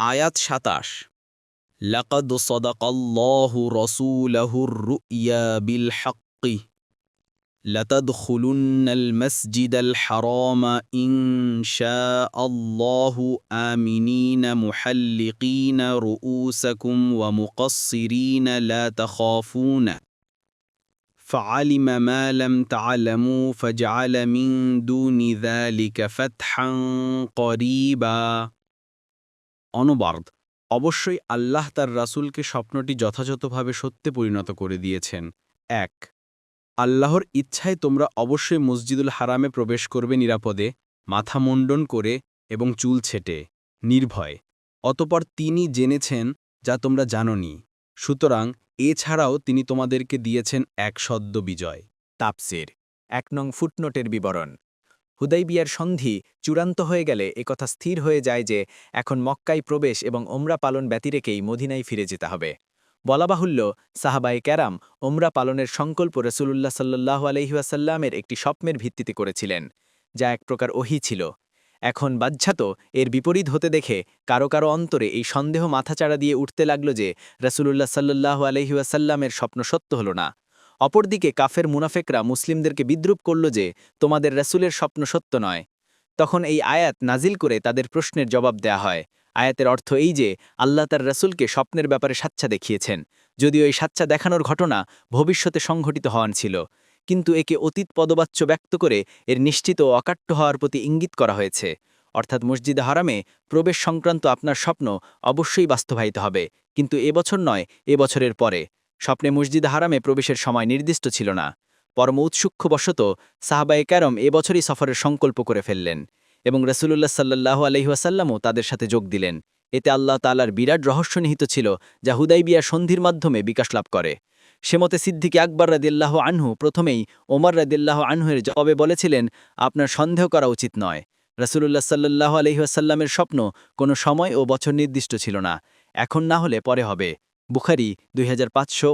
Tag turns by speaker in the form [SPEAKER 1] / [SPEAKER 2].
[SPEAKER 1] আয়াত সাতাশ لقد صدق الله رسوله الرؤيا بالحق لتدخلن المسجد الحرام إن شاء الله آمنين محلقين رؤوسكم ومقصرين لا تخافون فعلم ما لم تعلموا فجعل من دون ذلك فتحا قريبا অনুবাদ অবশ্যই আল্লাহ তার রাসূলকে স্বপ্নটি যথাযথভাবে সত্যে পরিণত করে দিয়েছেন। এক, আল্লাহর ইচ্ছায় তোমরা অবশ্যই মসজিদুল হারামে প্রবেশ করবে নিরাপদে, মাথা মুন্ডন করে এবং চুল ছেটে। নির্ভয়, অতপর তিনি জেনেছেন যা তোমরা জাননি। সুতরাং এছাড়াও তিনি তোমাদেরকে দিয়েছেন এক সদ্য বিজয়।
[SPEAKER 2] তাপসির এক নং ফুটনোটের বিবরণ। হুদাইবিয়ার সন্ধি চূড়ান্ত হয়ে গেলে একথা স্থির হয়ে যায় যে, এখন মক্কায় প্রবেশ এবং ওমরা পালন ব্যতিরেকেই মদিনায় ফিরে যেতে হবে। বলা বাহুল্য সাহাবাই ক্যারাম ওমরা পালনের সংকল্প রসুল্লাহ সাল্লাহ আলহিহাসাল্লামের একটি স্বপ্নের ভিত্তিতে করেছিলেন, যা এক প্রকার ওহি ছিল। এখন বাহ্যাত এর বিপরীত হতে দেখে কারও কারও অন্তরে এই সন্দেহ মাথাচাড়া দিয়ে উঠতে লাগল যে রসুল্লাহ সাল্লাহ আলহিহাসাল্লামের স্বপ্ন সত্য হল না। অপরদিকে কাফের মুনাফেকরা মুসলিমদেরকে বিদ্রুপ করল যে, তোমাদের রসুলের স্বপ্ন সত্য নয়। তখন এই আয়াত নাজিল করে তাদের প্রশ্নের জবাব দেয়া হয়। আয়াতের অর্থ এই যে, আল্লাহ তার রসুলকে স্বপ্নের ব্যাপারে সাচ্চা দেখিয়েছেন। যদিও এই সাচ্চা দেখানোর ঘটনা ভবিষ্যতে সংঘটিত হওয়ান ছিল। কিন্তু একে অতীত পদবাচ্য ব্যক্ত করে এর নিশ্চিত ও অকাট্য হওয়ার প্রতি ইঙ্গিত করা হয়েছে। অর্থাৎ মসজিদে হারামে প্রবেশ সংক্রান্ত আপনার স্বপ্ন অবশ্যই বাস্তবায়িত হবে। কিন্তু এবছর নয় এবছরের পরে। স্বপ্নে মসজিদ হারামে প্রবেশের সময় নির্দিষ্ট ছিল না। পরম উৎসুক্ষবশত সাহাবায়ে ক্যারম এবছরই সফরের সংকল্প করে ফেললেন এবং রসুল্লাহ সাল্লাহ আলহিহাসাল্লামও তাদের সাথে যোগ দিলেন। এতে আল্লাহ তালার বিরাট রহস্য নিহিত ছিল যা হুদাইবিয়া সন্ধির মাধ্যমে বিকাশ লাভ করে। সেমতে সিদ্দিকে আকবর রাদিল্লাহ আনহু প্রথমেই ওমর রাদিল্লাহ আনহুয়ের জবাবে বলেছিলেন, আপনার সন্দেহ করা উচিত নয়। রসুল্লাহ সাল্লাহ আলহিহাসাল্লামের স্বপ্ন কোনো সময় ও বছর নির্দিষ্ট ছিল না। এখন না হলে পরে হবে। বুখারি দুই হাজার পাঁচশো